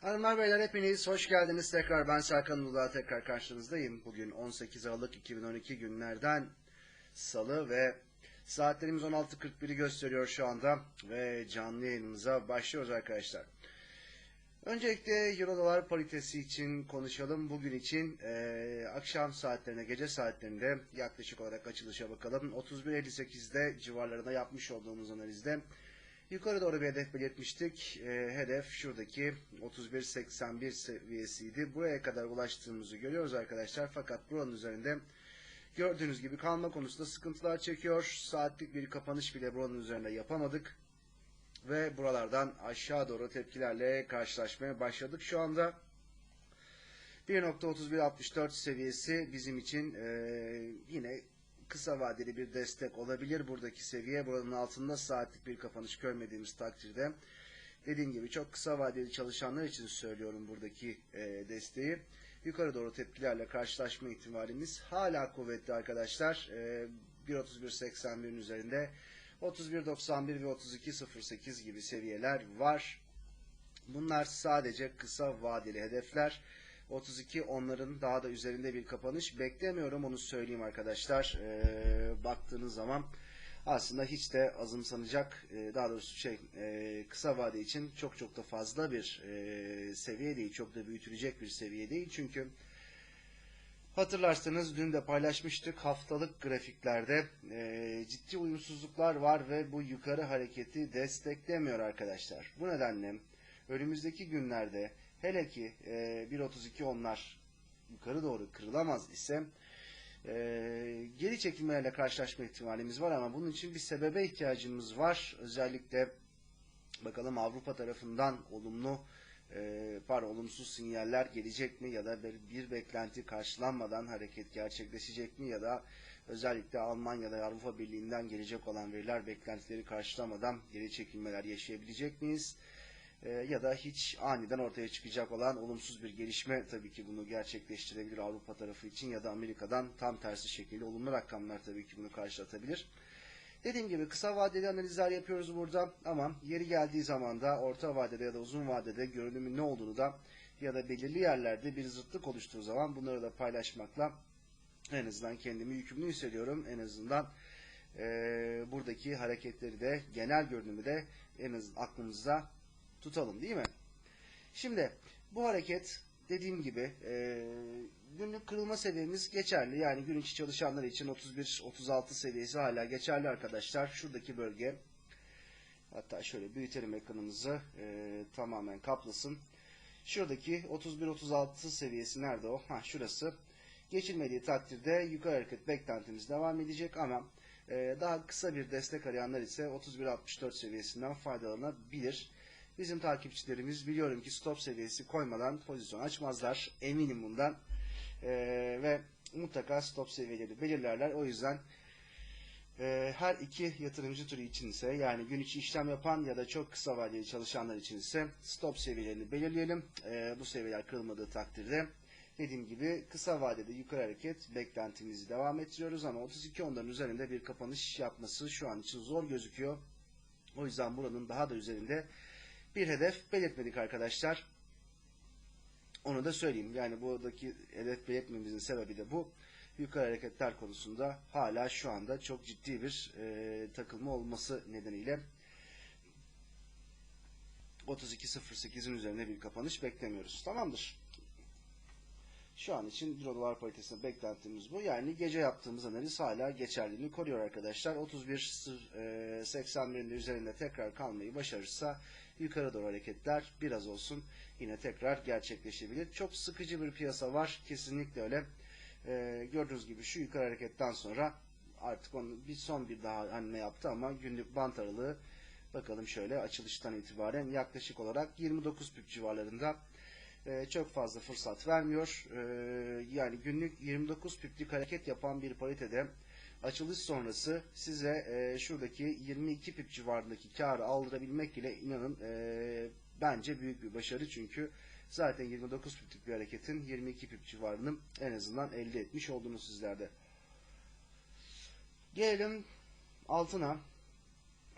Hanımlar beyler hepiniz hoş geldiniz. Tekrar ben Serkan Uludağ tekrar karşınızdayım. Bugün 18 Aralık 2012 günlerden salı ve saatlerimiz 16.41'i gösteriyor şu anda ve canlı yayınımıza başlıyoruz arkadaşlar. Öncelikle Euro dolar paritesi için konuşalım. Bugün için eee, akşam saatlerine, gece saatlerinde yaklaşık olarak açılışa bakalım. 31.58'de civarlarında yapmış olduğumuz analizde yukarı doğru bir hedef belirtmiştik. Eee, hedef şuradaki 31.81 seviyesiydi. Buraya kadar ulaştığımızı görüyoruz arkadaşlar. Fakat buranın üzerinde gördüğünüz gibi kalma konusunda sıkıntılar çekiyor. Saatlik bir kapanış bile buranın üzerinde yapamadık ve buralardan aşağı doğru tepkilerle karşılaşmaya başladık. Şu anda 1.3164 seviyesi bizim için eee, yine kısa vadeli bir destek olabilir. Buradaki seviye buranın altında saatlik bir kapanış görmediğimiz takdirde dediğim gibi çok kısa vadeli çalışanlar için söylüyorum buradaki eee, desteği. Yukarı doğru tepkilerle karşılaşma ihtimalimiz hala kuvvetli arkadaşlar. Eee 1.3181'in üzerinde 31.91 ve 32.08 gibi seviyeler var. Bunlar sadece kısa vadeli hedefler. 32 onların daha da üzerinde bir kapanış beklemiyorum onu söyleyeyim arkadaşlar. Ee, baktığınız zaman aslında hiç de azımsanacak e, daha doğrusu şey e, kısa vade için çok çok da fazla bir e, seviye değil. Çok da büyütülecek bir seviye değil. Çünkü Hatırlarsanız dün de paylaşmıştık haftalık grafiklerde e, ciddi uyumsuzluklar var ve bu yukarı hareketi desteklemiyor arkadaşlar. Bu nedenle önümüzdeki günlerde hele ki e, 1.32 onlar yukarı doğru kırılamaz ise e, geri çekilmelerle karşılaşma ihtimalimiz var ama bunun için bir sebebe ihtiyacımız var. Özellikle bakalım Avrupa tarafından olumlu e, pardon olumsuz sinyaller gelecek mi ya da bir, bir beklenti karşılanmadan hareket gerçekleşecek mi ya da özellikle Almanya'da Avrupa Birliği'nden gelecek olan veriler beklentileri karşılamadan geri çekilmeler yaşayabilecek miyiz? E, ya da hiç aniden ortaya çıkacak olan olumsuz bir gelişme tabii ki bunu gerçekleştirebilir Avrupa tarafı için ya da Amerika'dan tam tersi şekilde olumlu rakamlar tabii ki bunu karşılatabilir. Dediğim gibi kısa vadeli analizler yapıyoruz burada ama yeri geldiği zaman da orta vadede ya da uzun vadede görünümün ne olduğunu da ya da belirli yerlerde bir zıtlık oluştuğu zaman bunları da paylaşmakla en azından kendimi yükümlü hissediyorum. En azından eee, buradaki hareketleri de genel görünümü de en azından aklımızda tutalım değil mi? Şimdi bu hareket dediğim gibi e, günlük kırılma seviyemiz geçerli. Yani gün içi çalışanlar için 31-36 seviyesi hala geçerli arkadaşlar. Şuradaki bölge hatta şöyle büyütelim ekranımızı e, tamamen kaplasın. Şuradaki 31-36 seviyesi nerede o? Ha şurası. Geçilmediği takdirde yukarı hareket beklentimiz devam edecek ama e, daha kısa bir destek arayanlar ise 31-64 seviyesinden faydalanabilir. Bizim takipçilerimiz biliyorum ki stop seviyesi koymadan pozisyon açmazlar. Eminim bundan. Ee, ve mutlaka stop seviyeleri belirlerler. O yüzden e, her iki yatırımcı türü için ise yani gün içi işlem yapan ya da çok kısa vadeli çalışanlar için ise stop seviyelerini belirleyelim. Ee, bu seviyeler kırılmadığı takdirde dediğim gibi kısa vadede yukarı hareket beklentimizi devam ettiriyoruz ama 32 onların üzerinde bir kapanış yapması şu an için zor gözüküyor. O yüzden buranın daha da üzerinde bir hedef belirtmedik arkadaşlar. Onu da söyleyeyim. Yani buradaki hedef belirtmemizin sebebi de bu. Yukarı hareketler konusunda hala şu anda çok ciddi bir e, takılma olması nedeniyle 32.08'in üzerinde bir kapanış beklemiyoruz. Tamamdır. Şu an için Euro dolar paritesinde beklentimiz bu. Yani gece yaptığımız analiz hala geçerliliğini koruyor arkadaşlar. 31.81'in üzerinde tekrar kalmayı başarırsa yukarı doğru hareketler biraz olsun yine tekrar gerçekleşebilir. Çok sıkıcı bir piyasa var. Kesinlikle öyle. Ee, gördüğünüz gibi şu yukarı hareketten sonra artık onu bir son bir daha anne yaptı ama günlük bant aralığı bakalım şöyle açılıştan itibaren yaklaşık olarak 29 pip civarlarında e, çok fazla fırsat vermiyor. E, yani günlük 29 piplik hareket yapan bir paritede açılış sonrası size e, şuradaki 22 pip civarındaki karı aldırabilmek bile inanın e, bence büyük bir başarı çünkü zaten 29 piplik bir hareketin 22 pip civarını en azından elde etmiş oldunuz sizlerde. Gelelim altına.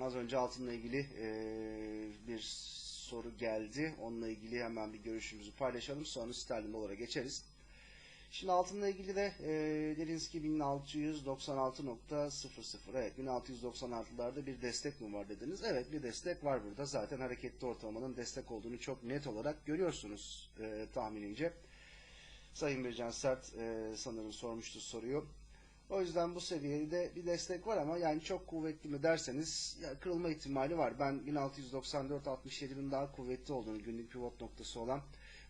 Az önce altınla ilgili e, bir soru geldi. Onunla ilgili hemen bir görüşümüzü paylaşalım. Sonra sterlin dolara geçeriz. Şimdi altınla ilgili de e, dediniz ki 1696.00 evet 1696'larda bir destek mi var dediniz. Evet bir destek var burada. Zaten hareketli ortalamanın destek olduğunu çok net olarak görüyorsunuz e, tahminimce. Sayın Bircan Sert e, sanırım sormuştu soruyu. O yüzden bu seviyede bir destek var ama yani çok kuvvetli mi derseniz ya kırılma ihtimali var. Ben 1694-67'nin daha kuvvetli olduğunu, günlük pivot noktası olan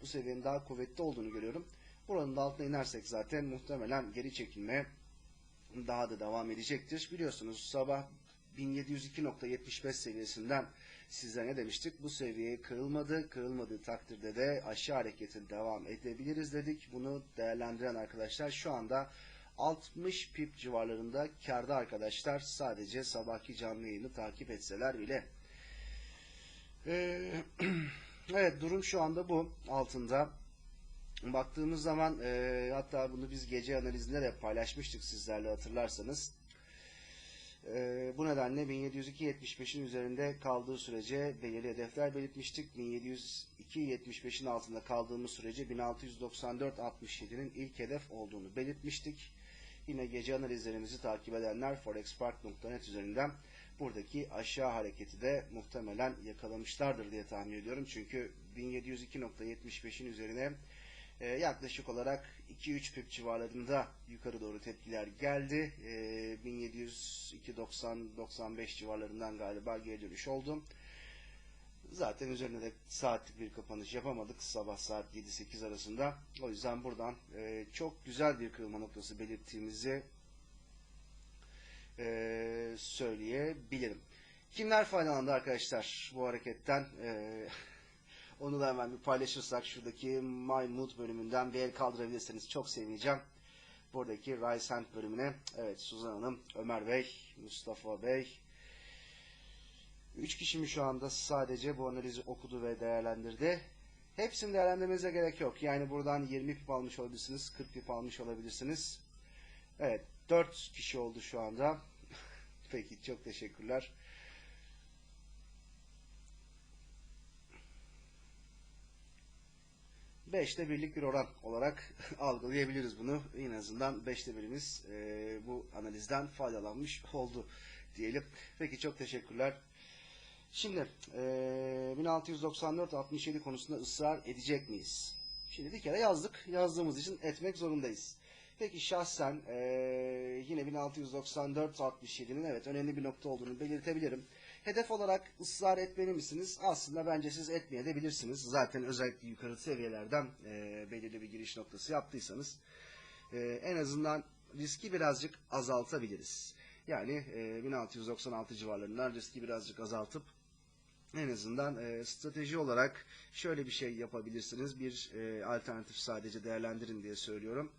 bu seviyenin daha kuvvetli olduğunu görüyorum. Buranın da altına inersek zaten muhtemelen geri çekilme daha da devam edecektir. Biliyorsunuz sabah 1702.75 seviyesinden sizlere ne demiştik? Bu seviye kırılmadı. Kırılmadığı takdirde de aşağı hareketin devam edebiliriz dedik. Bunu değerlendiren arkadaşlar şu anda 60 pip civarlarında karda arkadaşlar sadece sabahki canlı yayını takip etseler bile. Ee, evet durum şu anda bu altında. Baktığımız zaman e, hatta bunu biz gece analizinde de paylaşmıştık sizlerle hatırlarsanız. E, bu nedenle 1702.75'in üzerinde kaldığı sürece belirli hedefler belirtmiştik. 1702.75'in altında kaldığımız sürece 1694.67'nin ilk hedef olduğunu belirtmiştik. Yine gece analizlerimizi takip edenler forexpark.net üzerinden buradaki aşağı hareketi de muhtemelen yakalamışlardır diye tahmin ediyorum. Çünkü 1702.75'in üzerine e, yaklaşık olarak 2-3 pip civarlarında yukarı doğru tepkiler geldi. E, 1702.90-95 civarlarından galiba geri dönüş oldu. Zaten üzerine de saatlik bir kapanış yapamadık sabah saat 7-8 arasında. O yüzden buradan e, çok güzel bir kırılma noktası belirttiğimizi e, söyleyebilirim. Kimler faydalandı arkadaşlar bu hareketten? E, onu da hemen bir paylaşırsak şuradaki My Mood bölümünden bir el kaldırabilirseniz çok sevineceğim. Buradaki Rise Hand bölümüne evet Suzan Hanım, Ömer Bey, Mustafa Bey, Üç kişi mi şu anda sadece bu analizi okudu ve değerlendirdi? Hepsini değerlendirmenize gerek yok. Yani buradan 20 pip almış olabilirsiniz, 40 pip almış olabilirsiniz. Evet, 4 kişi oldu şu anda. Peki, çok teşekkürler. Beşte birlik bir oran olarak algılayabiliriz bunu. En azından beşte birimiz e, bu analizden faydalanmış oldu diyelim. Peki çok teşekkürler. Şimdi e, 1694-67 konusunda ısrar edecek miyiz? Şimdi bir kere yazdık. Yazdığımız için etmek zorundayız. Peki şahsen e, yine 1694-67'nin evet önemli bir nokta olduğunu belirtebilirim. Hedef olarak ısrar etmeli misiniz? Aslında bence siz etmeyebilirsiniz. Zaten özellikle yukarı seviyelerden e, belirli bir giriş noktası yaptıysanız e, en azından riski birazcık azaltabiliriz. Yani e, 1696 civarlarından riski birazcık azaltıp en azından e, strateji olarak şöyle bir şey yapabilirsiniz. Bir e, alternatif sadece değerlendirin diye söylüyorum.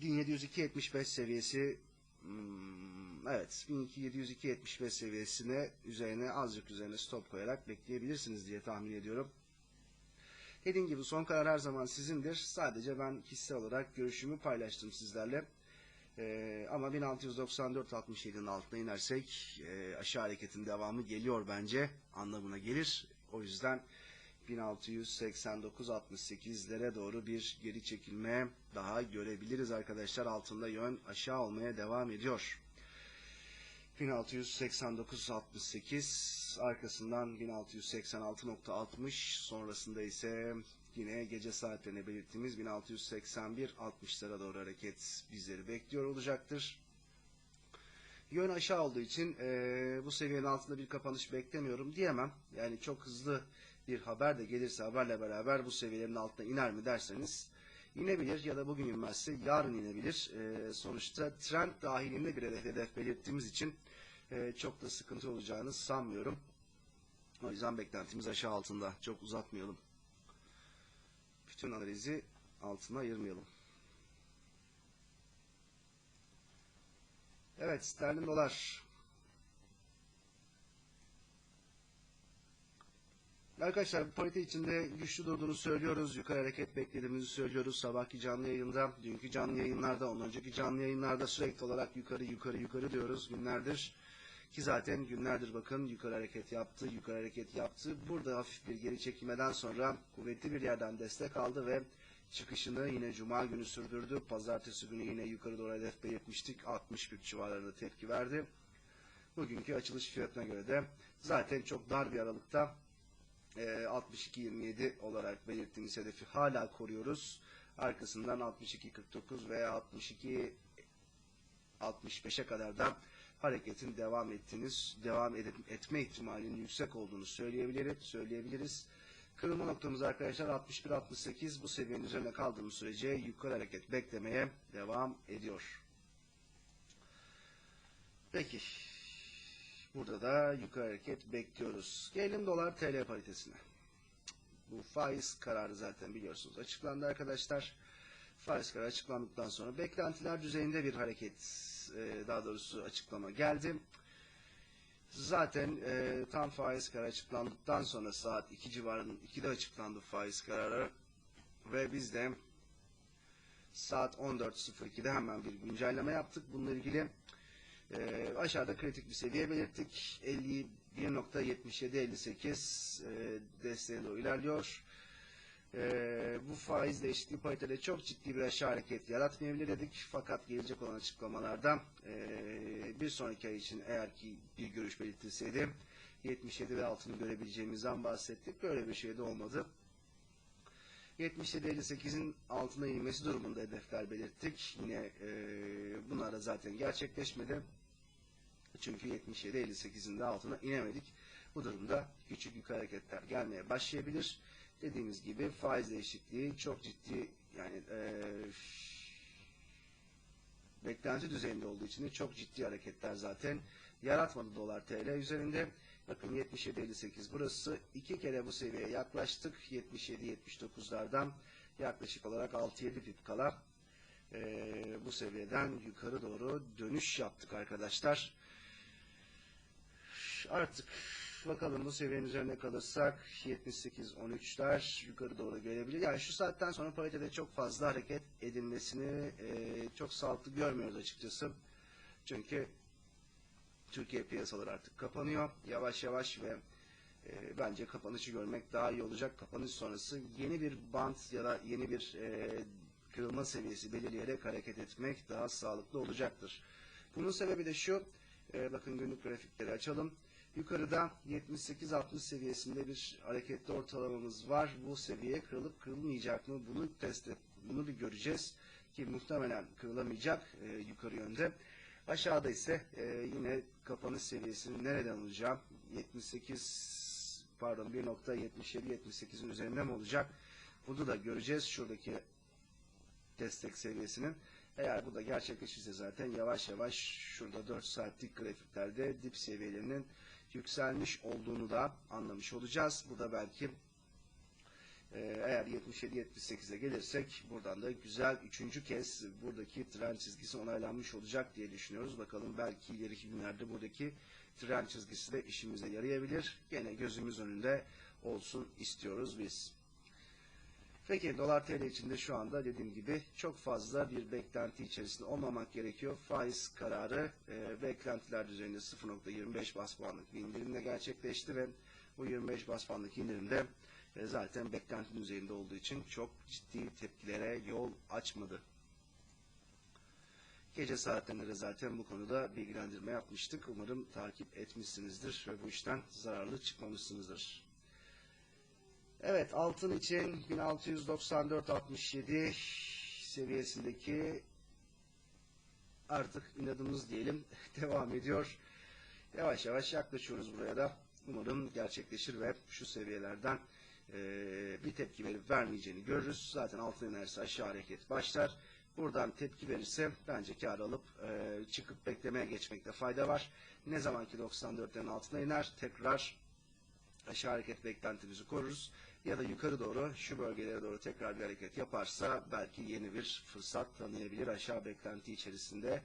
1702.75 seviyesi hmm, evet 1702.75 seviyesine üzerine azıcık üzerine stop koyarak bekleyebilirsiniz diye tahmin ediyorum. Dediğim gibi son karar her zaman sizindir. Sadece ben kişisel olarak görüşümü paylaştım sizlerle. Ee, ama 1694-67'nin altına inersek e, aşağı hareketin devamı geliyor bence anlamına gelir. O yüzden 1689-68'lere doğru bir geri çekilme daha görebiliriz arkadaşlar. Altında yön aşağı olmaya devam ediyor. 1689-68 arkasından 1686.60 sonrasında ise Yine gece saatlerine belirttiğimiz 1681-60'lara doğru hareket bizleri bekliyor olacaktır. Yön aşağı olduğu için e, bu seviyenin altında bir kapanış beklemiyorum diyemem. Yani çok hızlı bir haber de gelirse haberle beraber bu seviyelerin altına iner mi derseniz inebilir ya da bugün inmezse yarın inebilir. E, sonuçta trend dahilinde bir hedef belirttiğimiz için e, çok da sıkıntı olacağını sanmıyorum. O yüzden beklentimiz aşağı altında. Çok uzatmayalım bütün analizi altına ayırmayalım. Evet, sterlin dolar. Arkadaşlar parite içinde güçlü durduğunu söylüyoruz. Yukarı hareket beklediğimizi söylüyoruz. Sabahki canlı yayında, dünkü canlı yayınlarda, ondan önceki canlı yayınlarda sürekli olarak yukarı yukarı yukarı diyoruz günlerdir. Ki zaten günlerdir bakın yukarı hareket yaptı, yukarı hareket yaptı. Burada hafif bir geri çekilmeden sonra kuvvetli bir yerden destek aldı ve çıkışını yine cuma günü sürdürdü. Pazartesi günü yine yukarı doğru hedef belirtmiştik. 61 civarlarında tepki verdi. Bugünkü açılış fiyatına göre de zaten çok dar bir aralıkta e, 62.27 olarak belirttiğimiz hedefi hala koruyoruz. Arkasından 62.49 veya 62 65'e kadar da hareketin devam ettiğiniz, devam edip, etme ihtimalinin yüksek olduğunu söyleyebiliriz. söyleyebiliriz. Kırılma noktamız arkadaşlar 61-68 bu seviyenin üzerine kaldığımız sürece yukarı hareket beklemeye devam ediyor. Peki. Burada da yukarı hareket bekliyoruz. Gelelim dolar TL paritesine. Bu faiz kararı zaten biliyorsunuz açıklandı arkadaşlar. Faiz kararı açıklandıktan sonra beklentiler düzeyinde bir hareket e, daha doğrusu açıklama geldi. Zaten e, tam faiz kararı açıklandıktan sonra saat 2 civarının 2'de açıklandı faiz kararı ve biz de saat 14.02'de hemen bir güncelleme yaptık. Bununla ilgili e, aşağıda kritik bir seviye belirttik. 51.77-58 e, desteğe doğru ilerliyor. E, bu faiz değişikliği paritede çok ciddi bir aşağı hareket yaratmayabilir dedik. Fakat gelecek olan açıklamalarda e, bir sonraki ay için eğer ki bir görüş belirtilseydi 77 ve altını görebileceğimizden bahsettik. Böyle bir şey de olmadı. 77-58'in altına inmesi durumunda hedefler belirttik. Yine e, bunlar da zaten gerçekleşmedi. Çünkü 77-58'in de altına inemedik. Bu durumda küçük yukarı hareketler gelmeye başlayabilir. Dediğimiz gibi faiz değişikliği çok ciddi yani e, beklenti düzeyinde olduğu için de çok ciddi hareketler zaten yaratmadı dolar TL üzerinde. Bakın 77.58 burası. iki kere bu seviyeye yaklaştık. 77-79'lardan yaklaşık olarak 6-7 pip kala e, bu seviyeden yukarı doğru dönüş yaptık arkadaşlar. Artık bakalım bu seviyenin üzerine kalırsak 78-13'ler yukarı doğru gelebilir. Yani şu saatten sonra paritede çok fazla hareket edilmesini e, çok sağlıklı görmüyoruz açıkçası. Çünkü Türkiye piyasaları artık kapanıyor. Yavaş yavaş ve e, bence kapanışı görmek daha iyi olacak. Kapanış sonrası yeni bir bant ya da yeni bir e, kırılma seviyesi belirleyerek hareket etmek daha sağlıklı olacaktır. Bunun sebebi de şu. E, bakın günlük grafikleri açalım. Yukarıda 78-60 seviyesinde bir hareketli ortalamamız var. Bu seviye kırılıp kırılmayacak mı? Bunu test et, bunu bir göreceğiz ki muhtemelen kırılamayacak e, yukarı yönde. Aşağıda ise e, yine kapanış seviyesinin nereden alacağı 78 pardon 1.77-78'in üzerinde mi olacak? Bunu da göreceğiz. Şuradaki destek seviyesinin. Eğer bu da gerçekleşirse zaten yavaş yavaş şurada 4 saatlik grafiklerde dip seviyelerinin yükselmiş olduğunu da anlamış olacağız. Bu da belki e, eğer 77-78'e gelirsek buradan da güzel üçüncü kez buradaki trend çizgisi onaylanmış olacak diye düşünüyoruz. Bakalım belki ileriki günlerde buradaki trend çizgisi de işimize yarayabilir. Gene gözümüz önünde olsun istiyoruz biz. Peki dolar TL içinde şu anda dediğim gibi çok fazla bir beklenti içerisinde olmamak gerekiyor. Faiz kararı e, beklentiler düzeyinde 0.25 bas puanlık bir indirimle gerçekleşti ve bu 25 bas puanlık indirimde e, zaten beklenti düzeyinde olduğu için çok ciddi tepkilere yol açmadı. Gece saatlerinde de zaten bu konuda bilgilendirme yapmıştık. Umarım takip etmişsinizdir ve bu işten zararlı çıkmamışsınızdır. Evet altın için 1694.67 seviyesindeki artık inadımız diyelim devam ediyor. Yavaş yavaş yaklaşıyoruz buraya da. Umarım gerçekleşir ve şu seviyelerden e, bir tepki verip vermeyeceğini görürüz. Zaten altın enerjisi aşağı hareket başlar. Buradan tepki verirse bence kar alıp e, çıkıp beklemeye geçmekte fayda var. Ne zamanki 94'lerin altına iner tekrar aşağı hareket beklentimizi koruruz ya da yukarı doğru şu bölgelere doğru tekrar bir hareket yaparsa belki yeni bir fırsat tanıyabilir aşağı beklenti içerisinde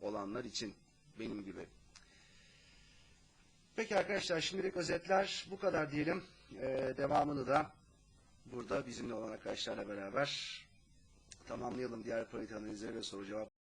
olanlar için benim gibi. Peki arkadaşlar şimdilik özetler bu kadar diyelim. Ee, devamını da burada bizimle olan arkadaşlarla beraber tamamlayalım. Diğer parite analizleri ve soru cevap